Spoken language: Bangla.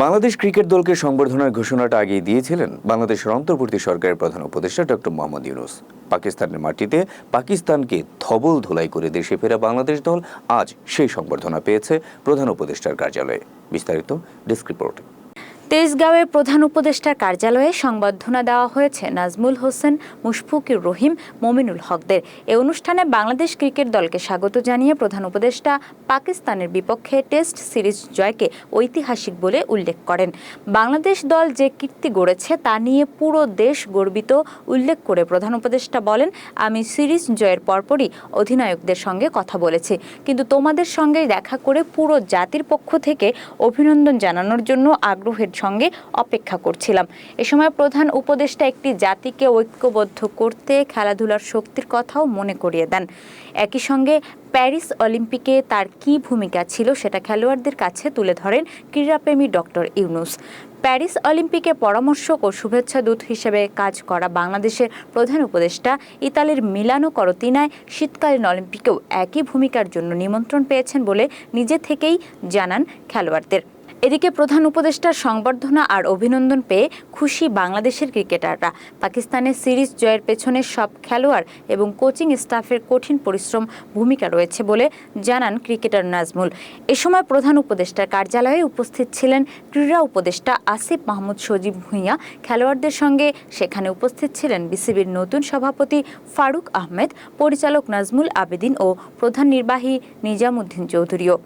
বাংলাদেশ ক্রিকেট দলকে সংবর্ধনার ঘোষণাটা আগেই দিয়েছিলেন বাংলাদেশের অন্তর্বর্তী সরকারের প্রধান উপদেষ্টা ডক্টর মোহাম্মদ ইউনুস। পাকিস্তানের মাটিতে পাকিস্তানকে ধবল ধোলাই করে দেশে ফেরা বাংলাদেশ দল আজ সেই সংবর্ধনা পেয়েছে প্রধান উপদেষ্টার কার্যালয়ে। বিস্তারিত ডেস্ক রিপোর্টে। তেজগাঁওয়ের প্রধান উপদেষ্টার কার্যালয়ে সংবর্ধনা দেওয়া হয়েছে নাজমুল হোসেন, মুশফুকুর রহিম, মমিনুল হকদের। এ অনুষ্ঠানে বাংলাদেশ ক্রিকেট দলকে স্বাগত জানিয়ে প্রধান উপদেষ্টা পাকিস্তানের বিপক্ষে টেস্ট সিরিজ জয়কে ঐতিহাসিক বলে উল্লেখ করেন। বাংলাদেশ দল যে কীর্তি গড়েছে তা নিয়ে পুরো দেশ গর্বিত উল্লেখ করে প্রধান উপদেষ্টা বলেন, আমি সিরিজ জয়ের পরপরই অধিনায়কদের সঙ্গে কথা বলেছি। কিন্তু তোমাদের সঙ্গেই দেখা করে পুরো জাতির পক্ষ থেকে অভিনন্দন জানানোর জন্য আগ্রহের সঙ্গে অপেক্ষা করছিলাম। এ সময় প্রধান উপদেষ্টা একটি জাতিকে ঐক্যবদ্ধ করতে খেলাধুলার শক্তির কথাও মনে করিয়ে দেন। একই সঙ্গে প্যারিস অলিম্পিকে তার কী ভূমিকা ছিল সেটা খেলোয়াড়দের কাছে তুলে ধরেন ক্রীড়াপ্রেমী ডক্টর ইউনুস। প্যারিস অলিম্পিকে পরামর্শক ও শুভেচ্ছা দূত হিসেবে কাজ করা বাংলাদেশের প্রধান উপদেষ্টা ইতালির মিলানো করতিনায় শীতকালীন অলিম্পিকেও একই ভূমিকার জন্য নিমন্ত্রণ পেয়েছেন বলে নিজে থেকেই জানান খেলোয়াড়দের। এদিকে প্রধান উপদেষ্টার সংবর্ধনা আর অভিনন্দন পেয়ে খুশি বাংলাদেশের ক্রিকেটাররা। পাকিস্তানের সিরিজ জয়ের পেছনে সব খেলোয়াড় এবং কোচিং স্টাফের কঠিন পরিশ্রম ভূমিকা রয়েছে বলে জানান ক্রিকেটার নাজমুল। এ সময় প্রধান উপদেষ্টার কার্যালয়ে উপস্থিত ছিলেন ক্রীড়া উপদেষ্টা আসিফ মাহমুদ সজীব ভূঁইয়া। খেলোয়াড়দের সঙ্গে সেখানে উপস্থিত ছিলেন বিসিবির নতুন সভাপতি ফারুক আহমেদ, পরিচালক নাজমুল আবেদিন ও প্রধান নির্বাহী নিজামুদ্দিন চৌধুরীও।